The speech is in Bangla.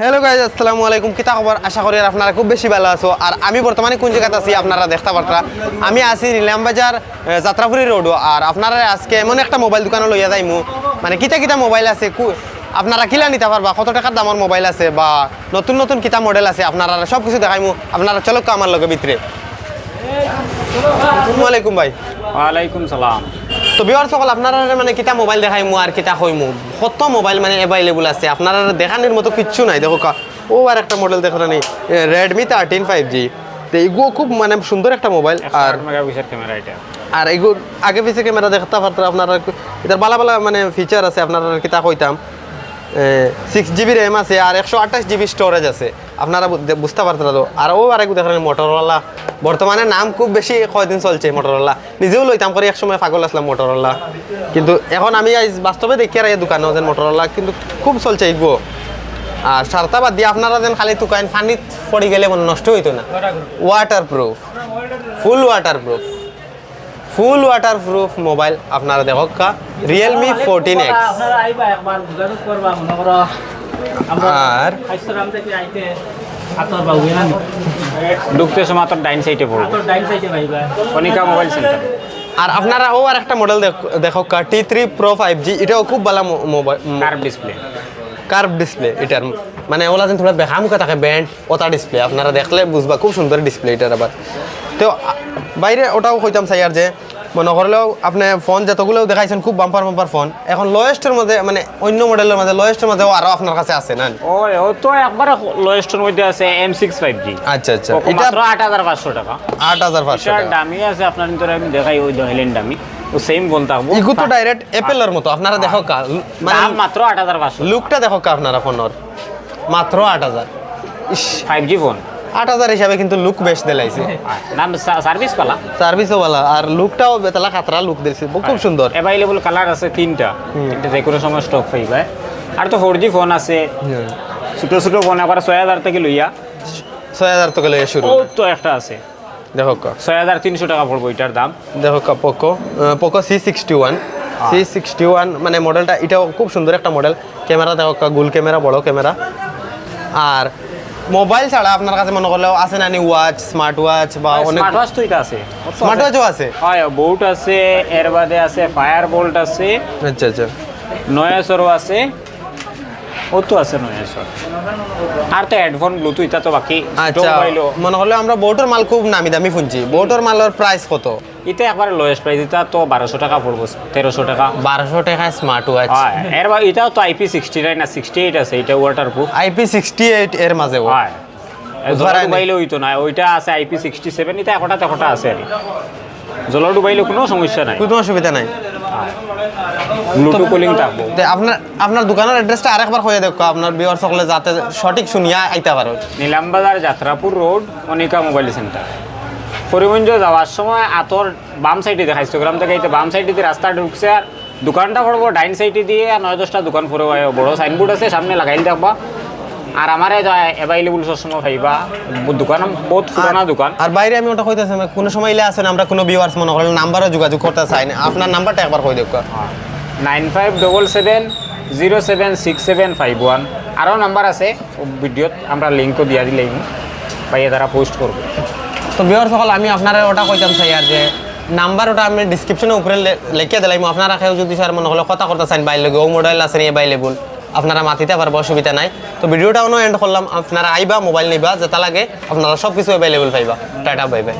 হ্যালো গাইজ আসসালামু আলাইকুম। কিতা খবর? আশা করি আপনারা খুব বেশি ভালো আছো। আর আমি বর্তমানে কোন জায়গাতে আছি আপনারা দেখতে পারতারা। আমি আছি রিলাম বাজার এ, যাত্রাপুরি রোড আর আপনারা আজকে এমন একটা মোবাইল দোকানে লইয়া যাইমু। মানে কিতা কিতা মোবাইল আছে আপনারা কিলা নিতে পারবা? কত টাকার দামের মোবাইল আছে? বা নতুন নতুন কিতা মডেল আছে? আপনারা সব কিছু দেখাইমু। আপনারা চলো আমার লগে ভিতরে। আসসালামু আলাইকুম ভাই। ওয়ালাইকুম সালাম। তো বিহার সকল আপনারা মানে কিতা মোবাইল দেখাই মু আর কিতা কইমু কত মোবাইল মানে অ্যাভেলেবল আছে। আপনারা দেখানোর মতো কিচ্ছু নাই। দেখো কা ও আর একটা মডেল দেখো নি রেডমি থার্টিন ফাইভ জি তো এইগুলো খুব মানে সুন্দর একটা মোবাইল আর আর মেগাপিক্সেল ক্যামেরা এটা। আর এইগুলো আগে পিছে ক্যামেরা দেখতে পারতো আপনারা এটার বালা বালা মানে ফিচার আছে আপনারা কিতা কইতাম। সিক্স জিবি র্যাম আছে আর একশো আঠাশ জিবি স্টোরেজ আছে। আপনারা বুঝতে পারতেন তো। আর ও আর একটু দেখেন মোটরওয়ালা বর্তমানে নাম খুব বেশি কয়দিন চলছে মোটরওয়ালা নিজেও লইতাম করে একসময় পাগল আসলাম মোটরওয়ালা কিন্তু এখন আমি আজ বাস্তবে দেখি আর এই দোকানে যেন মোটরওয়ালা কিন্তু খুব চলছে এইগুলো আর সারতা বাদ দিয়ে আপনারা যেন খালি তুকাইন পানিত পড়ে গেলে মনে নষ্ট হইতো না। Waterproof full waterproof full waterproof mobile আপনারা দেখো কা রিয়েলমি ফোরটিন এক্স মনে আর? ঢুকতে সময় তোর ডাইন সাইডে পড়ব। কনিকা মোবাইল সেন্টার আর আপনারা ও আর একটা মডেল দেখো কা T three pro five G এটাও খুব ভালো mobile curve display curve display এটার মানে ওলা যেন থোড়া বেখা মুখে থাকে ব্যান্ড ওটা ডিসপ্লে আপনারা দেখলে বুঝবা খুব সুন্দর ডিসপ্লে এটার আবার। তো বাইরে ওটাও কইতাম চাই আর যে মনে করলেও আপনি ফোন যতগুলো দেখাইছেন খুব বাম্পার বাম্পার ফোন এখন লোয়েস্টের মধ্যে মানে অন্য মডেলের মধ্যে লোয়েস্টের মধ্যেও আরও আপনার কাছে আছে না ও ও তো একবার লোয়েস্টের মধ্যে আছে এম সিক্স ফাইভ জি আচ্ছা আচ্ছা। এটা আট হাজার পাঁচশো টাকা। আট হাজার পাঁচশো দামি আছে আপনার ভিতরে আমি দেখাই ওই দহেলেন দামি। ও সেম বল থাকব। ইগু তো ডাইরেক্ট অ্যাপেলের মতো আপনারা দেখো কা মানে মাত্র আট হাজার পাঁচশো। লুকটা দেখো কা আপনারা ফোনের মাত্র আট হাজার। ফাইভ জি ফোন আট হাজার হিসাবে কিন্তু লুক বেশ দিলাইছে। নাম সার্ভিস পালা? সার্ভিসও ভালো আর লুকটাও বেতলা খাতরা লুক দিয়েছে খুব সুন্দর। অ্যাভেলেবল কালার আছে তিনটা। তিনটা যে কোনো সময় স্টক পাইবা আর তো ফোর জি ফোন আছে। ছোটো ছোটো ফোন আবার ছয় হাজার থেকে লইয়া। ছয় হাজার টাকা লইয়া শুরু। তো একটা আছে। দেখো ছয় হাজার তিনশো টাকা পড়ব এটার দাম। দেখো Poco Poco C sixty one C sixty one মানে মডেলটা এটাও খুব সুন্দর একটা মডেল ক্যামেরা দেখো গুল ক্যামেরা বড় ক্যামেরা। আর মোবাইল ছাড়া আপনার কাছে মনে করলেও আছে না ওয়াচ স্মার্ট ওয়াচ বা অনেক স্মার্ট ওয়াচ তো এটা আছে। স্মার্ট ওয়াচও আছে? হয় বোট আছে এর বাদে আছে ফায়ার বোল্ট আছে। আচ্ছা আচ্ছা। নয়াসরও আছে। ও তো আছে নয়াসর। আর তো হেডফোন ব্লুটুথ এটা তো বাকি। আচ্ছা মনে করলে আমরা বোটের মাল খুব নামি দামি শুনছি। বোটের মালের প্রাইস কত? এটা একবারে লোয়েস্ট প্রাইস এটা তো বারোশো টাকা পড়ব তেরোশো টাকা। বারোশো টাকা স্মার্ট ওয়াচ হয় এর এটাও তো আইপি সিক্সটি নাইন না সিক্সটি এইট আছে এটা waterproof IP sixty eight এর মাঝেও হয় জলা। ডুবাইলে হইতো না ওইটা আছে আইপি সিক্সটি সেভেন এটা একটা একটা আছে আর জলা ডুবাইলে কোনো সমস্যা নাই। কোনো অসুবিধা নাই। ব্লুটুথ কুলিং থাকব। আপনার আপনার দোকানের অ্যাড্রেসটা আরেকবার হয়ে দেখো আপনার বিয়ার সকলে যাতে সঠিক শুনিয়া আইতে পারো। Nilambazar Jatrapur road Anika mobile centre Karimganj যাওয়ার সময় আতর বাম সাইডে দেখা ইনস্টাগ্রাম থেকে এইতে বাম সাইডে দিয়ে রাস্তা ঢুকছে আর দোকানটা পড়ব ডাইন সাইডে দিয়ে আর নয় দশটা দোকান পড়ে বড় সাইনবোর্ড আছে সামনে লাগাইলে দেখবা। আর আমার অ্যাভেলেবল সবসময় খাইবা দোকান বহুত পুরানা দোকান। আর বাইরে আমি ওটা কইতেছি কোনো সময় ইলে আসেন আমরা কোনো ভিউয়ার্স মনে করেন নাম্বারও যোগাযোগ করতে চাই না। আপনার নাম্বারটা একবার কই দেখো। Nine five double seven zero seven six seven five one আরও নাম্বার আছে ভিডিওত আমরা লিঙ্কও দিয়া দিলাম পাইয়ে তারা পোস্ট করব। তো বিহার সকল, আমি আপনারা ওটা কইতাম চাই আর যে নাম্বার ওটা আমি ডিসক্রিপশনের উপরে লিখে দিলাম। আপনারা খেয়েও যদি স্যার মনে হলো কথা করতে চান বাইরে ও মডেল আছে নিয়ে বাইলেবল আপনারা মাতিতে পারব, অসুবিধা নাই। তো ভিডিওটা অন্য এন্ড করলাম। আপনারা আইবা মোবাইল নিবা, যেটা লাগে, আপনারা সব কিছু অ্যাভেলেবল পাইবা। Tata bye bye